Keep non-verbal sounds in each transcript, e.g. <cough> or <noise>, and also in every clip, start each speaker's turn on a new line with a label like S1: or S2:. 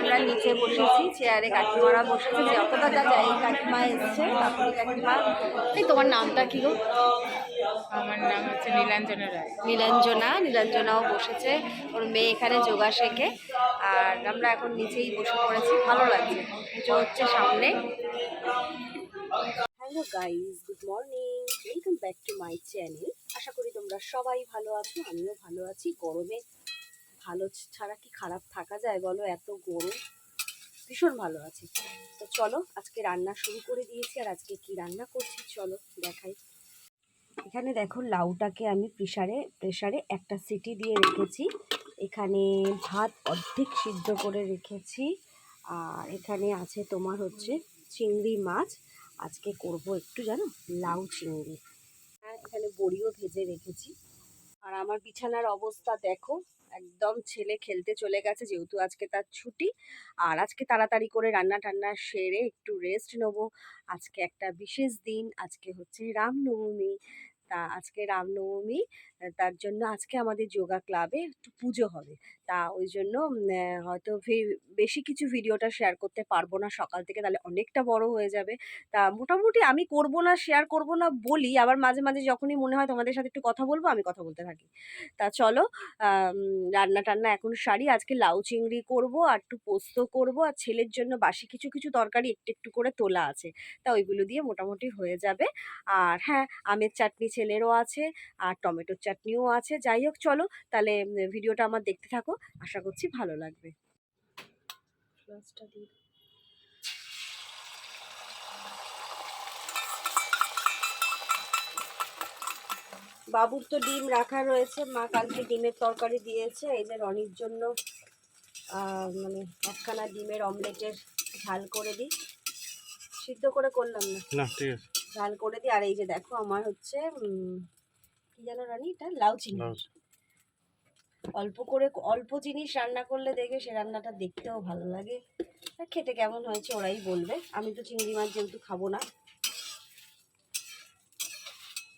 S1: আমরা নিচে বসেছি চেয়ারে কাকিমারা বসেছে যতটা যা যায় এই কাকিমা এসছে কাকুরি কাকিমা। এই তোমার নামটা কি গো?
S2: আমার নাম হচ্ছে নীলাঞ্জনা রায়।
S1: নীলাঞ্জনা নীলাঞ্জনাও বসেছে। ওর মেয়ে এখানে যোগা শেখে আর আমরা এখন নিচেই বসে পড়েছি ভালো লাগছে। পুজো হচ্ছে সামনে। Hello guys good morning welcome back to my channel আশা করি তোমরা সবাই ভালো আছো আমিও ভালো আছি গরমে ভালো ছাড়া কি খারাপ থাকা যায় বলো? এত গরম। ভীষণ ভালো আছি। তো চলো, আজকে রান্না শুরু করে দিয়েছি আর আজকে কি রান্না করছি চলো দেখাই। এখানে দেখো লাউটাকে আমি প্রেশারে প্রেশারে একটা সিটি দিয়ে রেখেছি। এখানে ভাত অর্ধেক সিদ্ধ করে রেখেছি। আর এখানে আছে তোমার হচ্ছে চিংড়ি মাছ। আজকে করব একটু জানো? লাউ চিংড়ি। আর এখানে বড়িও ভেজে রেখেছি। আর আমার বিছানার অবস্থা দেখো, একদম ছেলে খেলতে চলে গেছে যেহেতু আজকে তার ছুটি। আর আজকে তাড়াতাড়ি করে রান্না টান্না সেরে একটু রেস্ট নেব। আজকে একটা বিশেষ দিন, আজকে হচ্ছে রামনবমী। তা আজকে রামনবমী তার জন্য আজকে আমাদের যোগা ক্লাবে একটু পুজো হবে। তা ওই জন্য হয়তো বেশি কিছু ভিডিওটা শেয়ার করতে পারব না সকাল থেকে, তাহলে অনেকটা বড় হয়ে যাবে। তা মোটামুটি আমি করব না শেয়ার করব না বলি, আবার মাঝে মাঝে যখনই মনে হয় তোমাদের সাথে একটু কথা বলব, আমি কথা বলতে থাকি। তা চলো রান্না টান্না এখন সারি, আজকে লাউ চিংড়ি করব, আর একটু পোস্ত করব, আর ছেলের জন্য বাসি কিছু কিছু তরকারি একটু একটু করে তোলা আছে। তা ওইগুলো দিয়ে মোটামুটি হয়ে যাবে। আর হ্যাঁ আমের চাটনি ছেলেরও আছে, আর টমেটোর চাটনিও আছে। যাই হোক চলো তাহলে ভিডিওটা আমার দেখতে থাকো। আশা করছি ভালো লাগবে। বাবুর তো ডিম রাখা রয়েছে। মা কালকে ডিমের তরকারি দিয়েছে। এই যে রনির জন্য মানে একখানা ডিমের অমলেটের ঝাল করে দিই। সিদ্ধ করে করলাম না?
S3: ঠিক আছে।
S1: ঝাল করে দিই। আর এই যে দেখো আমার হচ্ছে কি জানো রানি? এটা লাউ চিংড়ি। অল্প করে অল্প জিনিস রান্না করলে দেখে সে রান্নাটা দেখতেও ভালো লাগে। আর খেতে কেমন হয়েছে ওরাই বলবে। আমি তো চিংড়ি মাছ যেহেতু খাব না।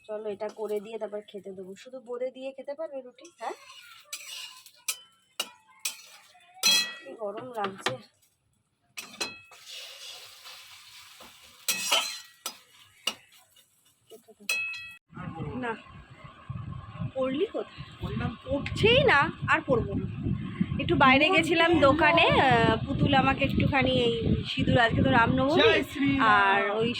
S1: চলো এটা করে দিয়ে তারপর খেতে দেবো। শুধু বোঁদে দিয়ে খেতে পারবে রুটি? হ্যাঁ? গরম লাগছে। না। পড়লি কোথায়? উঠছেই না আর পড়ব না। একটু বাইরে গেছিলাম দোকানে পুতুল আমাকে একটুখানি এই সিঁদুর আজকে তো রামনবমী আর ওই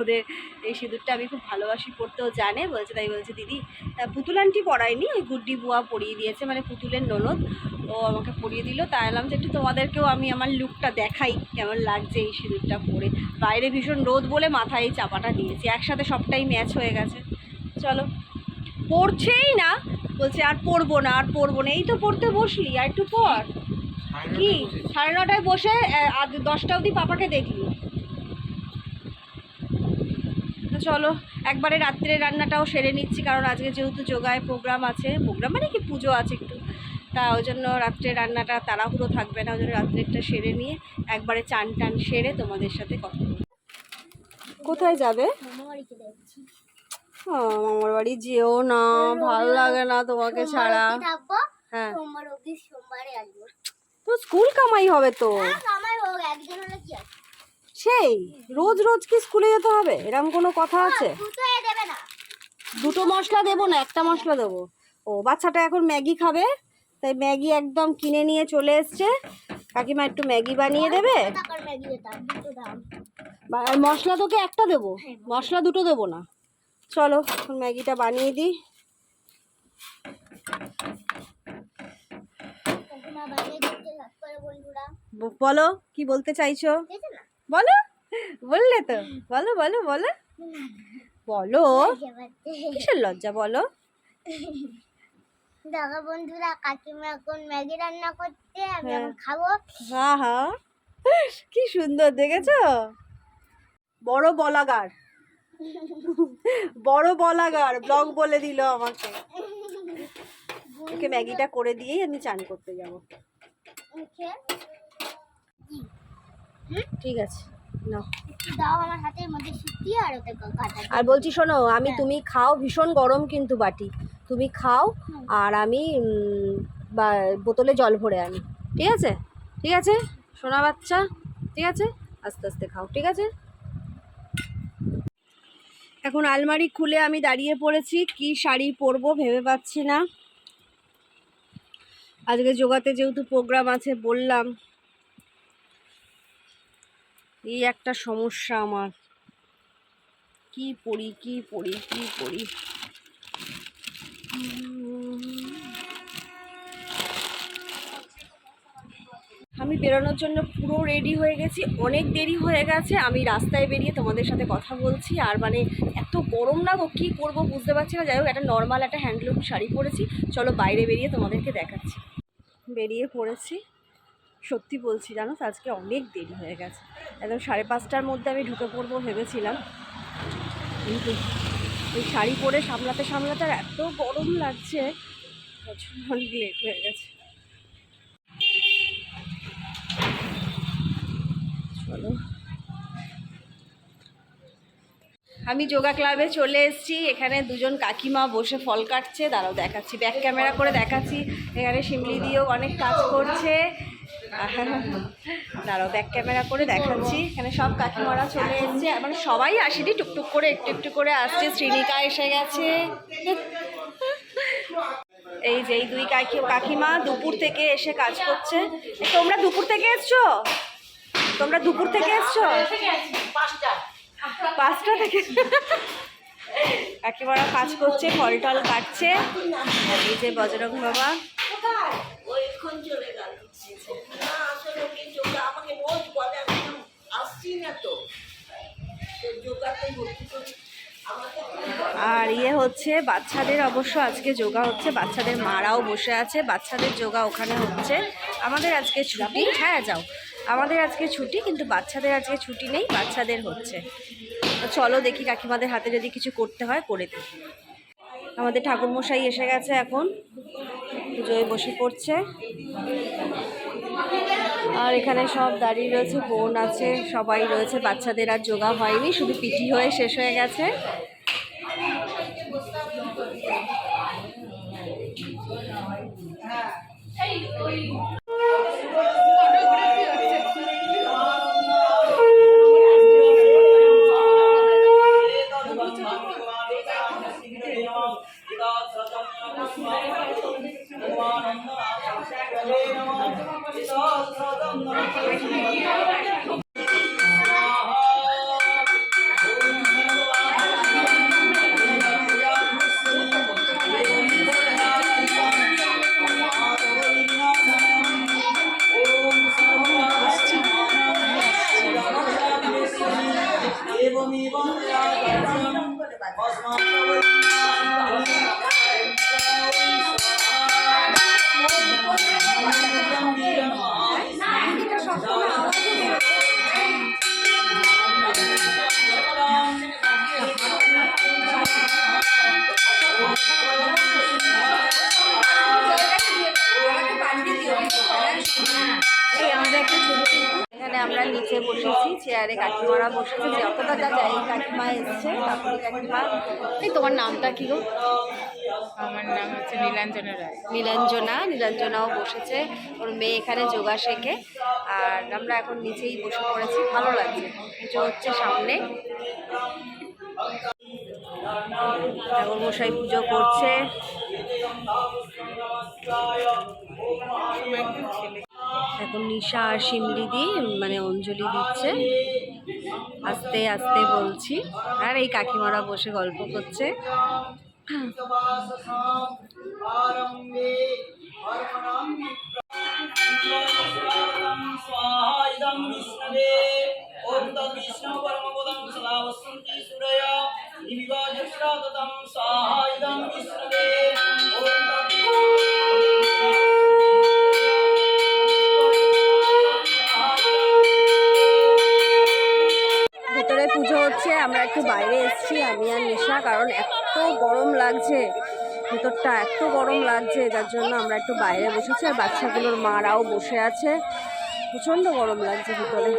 S1: ওদের এই সিঁদুরটা আমি খুব ভালোবাসি পড়তেও জানে বলছে তাই বলছে দিদি তা পুতুল আন্টি পড়ায়নি? ওই গুড্ডি বুয়া পরিয়ে দিয়েছে মানে পুতুলের ননদ ও আমাকে পরিয়ে দিল তাই এলাম যে একটু তোমাদেরকেও আমি আমার লুকটা দেখাই কেমন লাগছে এই সিঁদুরটা পরে বাইরে ভীষণ রোদ বলে মাথায় এই চাপাটা দিয়েছি একসাথে সবটাই ম্যাচ হয়ে গেছে। চলো পড়ছেই না। বলছে আর পড়ব না আর পড়ব না। এই তো পড়তে বসলি আর একটু পর কি? সাড়ে নটায় বসে আধ দশটা অবধি পাপাকে দেখলি? তো চলো একবারে রাত্রে রান্নাটাও সেরে নিচ্ছি কারণ আজকে যেহেতু যোগায় প্রোগ্রাম আছে প্রোগ্রাম মানে কি পুজো আছে একটু। তা ওই জন্য রাত্রে রান্নাটা তাড়াহুড়ো থাকবে না ওই জন্য রাত্রেরটা সেরে নিয়ে একবারে চান টান সেরে তোমাদের সাথে কথা বলব। কোথায় যাবে? মামার বাড়ি যেও না ভালো লাগে না তোমাকে ছাড়া। হ্যাঁ। তো স্কুল কামাই হবে তো?
S4: আছে
S1: সেই রোজ রোজ কি স্কুলে যেতে হবে? এরকম কোনো কথা আছে?
S4: দুটো দেবে
S1: মশলা দেবো না একটা মশলা দেবো। ও বাচ্চাটা এখন ম্যাগি খাবে তাই ম্যাগি একদম কিনে নিয়ে চলে এসছে। কাকিমা একটু ম্যাগি বানিয়ে দেবে?
S4: টাকার ম্যাগি দাম দুটো দাম
S1: বা- আর মশলা তোকে একটা দেবো? মশলা দুটো দেবো না? চলো ম্যাগিটা বানিয়ে দিই। বলো কি বলতে চাইছো? বলো বললে তো বলো বলো বলো। বলো কিসের লজ্জা বলো?
S4: দেখো বন্ধুরা কাকিমা এখন ম্যাগি রান্না করতে আমি
S1: হ্যাঁ।
S4: এখন খাব।
S1: হ্যাঁ হ্যাঁ কি সুন্দর দেখেছ? বড় বলাগার। বড় বলাগার ব্লগ বলে দিল আমাকে। ওকে ম্যাগিটা করে দিয়েই আমি চান করতে যাব। ঠিক আছে
S4: আর
S1: বলছি শোনো আমি তুমি খাও ভীষণ গরম কিন্তু বাটি। তুমি খাও আর আমি বোতলে জল ভরে আনি। ঠিক আছে? ঠিক আছে? সোনা বাচ্চা? ঠিক আছে? আস্তে আস্তে খাও ঠিক আছে? এখন আলমারি খুলে আমি দাঁড়িয়ে পড়েছি। কি শাড়ি পরবো ভেবে পাচ্ছি না। আজকে যোগাতে যেহেতু প্রোগ্রাম আছে বললাম। এই একটা সমস্যা আমার। কি পড়ি কি পড়ি কি পড়ি আমি বেরোনোর জন্য পুরো রেডি হয়ে গেছি। অনেক দেরি হয়ে গেছে। আমি রাস্তায় বেরিয়ে তোমাদের সাথে কথা বলছি। আর মানে এত গরম না গো, কী করব বুঝতে পারছি না। যাই হোক, একটা নর্মাল একটা হ্যান্ডলুম শাড়ি পরেছি। চলো বাইরে বেরিয়ে তোমাদেরকে দেখাচ্ছি। বেরিয়ে পড়েছি। সত্যি বলছি, জানো আজকে অনেক দেরি হয়ে গেছে। একদম সাড়ে পাঁচটার মধ্যে আমি ঢুকে পড়ব ভেবেছিলাম। কিন্তু ওই শাড়ি পরে সামলাতে সামলাতে আর এত গরম লাগছে। জন্য অনেক লেট হয়ে গেছে। চলো আমি যোগা ক্লাবে চলে এসেছি, এখানে দুজন কাকিমা বসে ফল কাটছে। দাঁড়াও দেখাচ্ছি ব্যাক ক্যামেরা করে দেখাচ্ছি। এখানে শিমলি দিয়েও অনেক কাজ করছে। <laughs> দাঁড়াও ব্যাক ক্যামেরা করে দেখাচ্ছি। এখানে সব কাকিমারা চলে এসছে। মানে সবাই আসেনি, টুকটুক করে, একটু একটু করে আসছে। শ্রীনিকা এসে গেছে। <laughs> এই যে এই দুই কাকি কাকিমা দুপুর থেকে এসে কাজ করছে। তোমরা দুপুর থেকে এসছো? তোমরা দুপুর থেকে এসছো? পাঁচটা। থেকে? কাকিমারা কাজ করছে ফল টল কাটছে এই যে বজরং বাবা। আর ইয়ে হচ্ছে বাচ্চাদের অবশ্য আজকে যোগা হচ্ছে বাচ্চাদের মারাও বসে আছে বাচ্চাদের যোগা ওখানে হচ্ছে। আমাদের আজকে ছুটি। হ্যাঁ যাও। আমাদের আজকে ছুটি, কিন্তু বাচ্চাদের আজকে ছুটি নেই, বাচ্চাদের হচ্ছে। তো চলো দেখি কাকিমাদের হাতে যদি কিছু করতে হয়, করে দিই। আমাদের ঠাকুরমশাই এসে গেছে এখন, পুজোয় বসে পড়ছে। আর এখানে সব দাঁড়িয়ে রয়েছে, বোন আছে, সবাই রয়েছে, বাচ্চাদের আর যোগা হয়নি, শুধু পিটি হয়ে শেষ হয়ে গেছে। চেয়ারে কাকিমারা বসেছে যতটা যা যাই কাকিমা এসছে তারপরে কাকিমা। এই তোমার নামটা কি গো?
S2: আমার নাম হচ্ছে নীলাঞ্জনা রায়।
S1: নীলাঞ্জনা নীলাঞ্জনাও বসেছে। ওর মেয়ে এখানে যোগা শেখে আর আমরা এখন নিচেই বসে পড়েছি ভালো লাগছে। পুজো হচ্ছে সামনে। ঠাকুর মশাই পুজো করছে। এখন নিশা আর শিমলি দিয়ে মানে অঞ্জলি দিচ্ছে আস্তে আস্তে বলছি আর এই কাকিমারা বসে গল্প করছে
S3: स्वाहायदं विष्णवे ॐ तद्विष्णु परमपदं सदावसन्ति सूरय निविवाजश्रादतं स्वाहायदं विष्णवे
S1: হচ্ছে আমরা একটু বাইরে এসেছি, আমি আর নেশা, কারণ এত গরম লাগছে, ভিতরটা এত গরম লাগছে, যার জন্য আমরা একটু বাইরে বসেছি আর বাচ্চাগুলোর মারাও বসে আছে। প্রচণ্ড গরম লাগছে ভিতরে।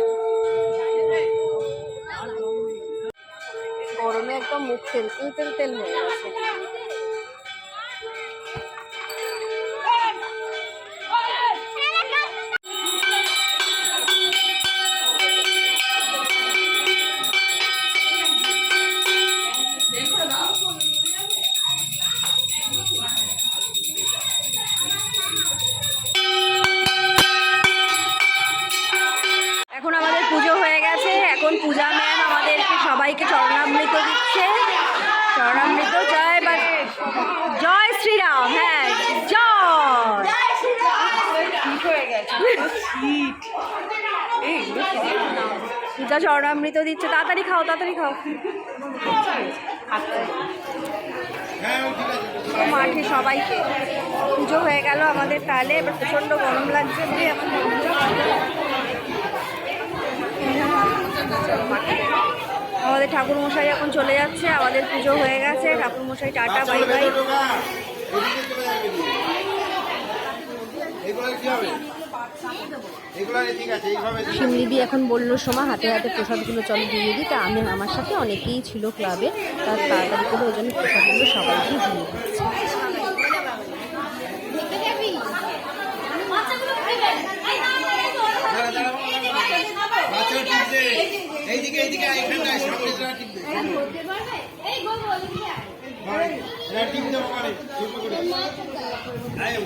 S1: গরমে একদম মুখ তেল তেল তেল তেল হয়ে গেছে। পূজা চরণামৃত দিচ্ছে তাড়াতাড়ি খাও তাড়াতাড়ি খাও। মাঠে সবাইকে পুজো হয়ে গেল আমাদের তাহলে এবার প্রচণ্ড গরম লাগছে আমাদের ঠাকুর মশাই এখন চলে যাচ্ছে আমাদের পুজো হয়ে গেছে ঠাকুর মশাই টাটা বাই বাই। শিমলিদি এখন বলল সোমা হাতে হাতে প্রসাদগুলো চলো দিয়ে দিই তা আমি আমার সাথে অনেকেই ছিল ক্লাবে তার তাড়াতাড়ি করে ওই জন্য প্রসাদগুলো সবাইকে দিয়ে দিচ্ছি
S5: এইদিকে এইদিকে এইখানটায় সামনে যারা টিপবে এরা টিপতে পারে ছোট করে এই,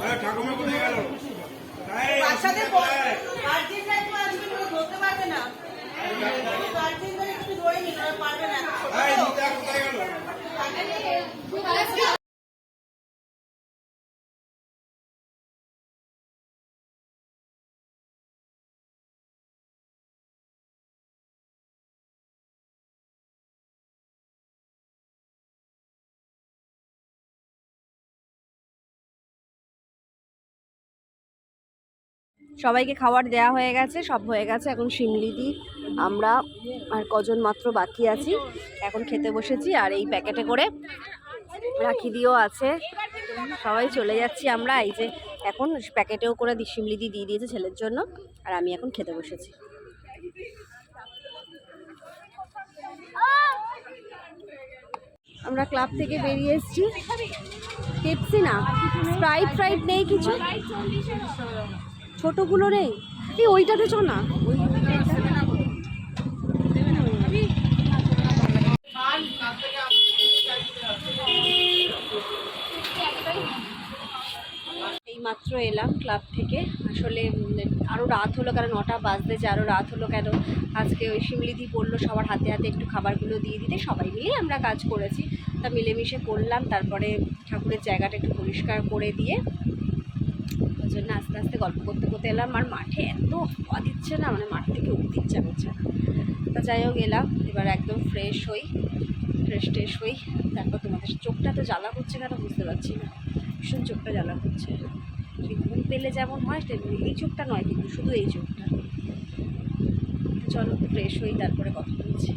S5: আরে ঠাকুমা কোথায় গেল
S3: বাচ্চাদের
S5: কোথায়?
S3: গার্জেন দায়িত্ব ধরতে পারবে না। গার্জেন দায়িত্ব ধরে নিতে পারবে না।
S1: সবাইকে খাবার দেওয়া হয়ে গেছে, সব হয়ে গেছে। এখন শিমলিদি আমরা আর কজন মাত্র বাকি আছি। এখন খেতে বসেছি আর এই প্যাকেটে করে রাখি দিয়েও আছে। সবাই চলে যাচ্ছি আমরা। এই যে এখন প্যাকেটেও করে শিমলিদি দিয়ে দিয়েছে ছেলের জন্য আর আমি এখন খেতে বসেছি। আমরা ক্লাব থেকে বেরিয়ে এসেছি। পেপসি না? স্প্রাইট ফ্রাইট নেই কিছু? ছোটগুলো রে। এই ওইটাতে চ না। মাত্র এলাম ক্লাব থেকে। আসলে আরও রাত হলো, কারণ নটা বাজতে যে আরও রাত হলো কেন? আজকে ওই শিমলিদি বলল সবার হাতে হাতে একটু খাবারগুলো দিয়ে দিতে। সবাই মিলেই আমরা কাজ করেছি। তা মিলেমিশে করলাম, তারপরে ঠাকুরের জায়গাটা একটু পরিষ্কার করে দিয়ে জন্য আস্তে আস্তে গল্প করতে করতে এলাম। আর মাঠে এত হাওয়া দিচ্ছে না মানে মাঠ থেকে উঠতে ইচ্ছা করছে তা যাই হোক, এলাম। এবার একদম ফ্রেশ হই ফ্রেশ ট্রেশ হই। তারপর তোমাদের চোখটা তো জ্বালা করছে কেন বুঝতে পারছি না। ভীষণ চোখটা জ্বালা করছে। ঘুম পেলে যেমন হয়, তেমনি এই চোখটা নয়, কিন্তু শুধু এই চোখটা। চলো ফ্রেশ হই, তারপরে কথা বলছি।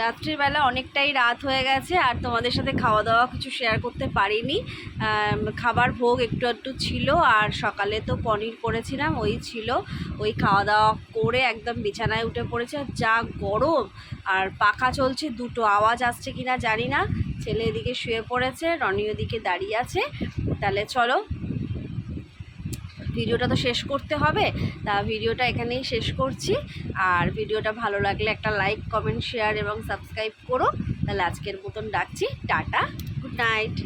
S1: রাত্রির বেলা অনেকটাই রাত হয়ে গেছে আর তোমাদের সাথে খাওয়া দাওয়া কিছু শেয়ার করতে পারিনি। খাবার ভোগ একটু একটু ছিল আর সকালে তো পনির করেছিলাম, ওই ছিল। ওই খাওয়া দাওয়া করে একদম বিছানায় উঠে পড়েছে আর যা গরম আর পাখা চলছে, দুটো আওয়াজ আসছে কিনা জানি না। ছেলে এদিকে শুয়ে পড়েছে, রনি ওদিকে দাঁড়িয়ে আছে। তাহলে চলো ভিডিওটা তো শেষ করতে হবে। তা ভিডিওটা এখানেই শেষ করছি। আর ভিডিওটা ভালো লাগলে একটা লাইক কমেন্ট শেয়ার এবং সাবস্ক্রাইব করো। তাহলে আজকের মতন ডাকছি টাটা গুড নাইট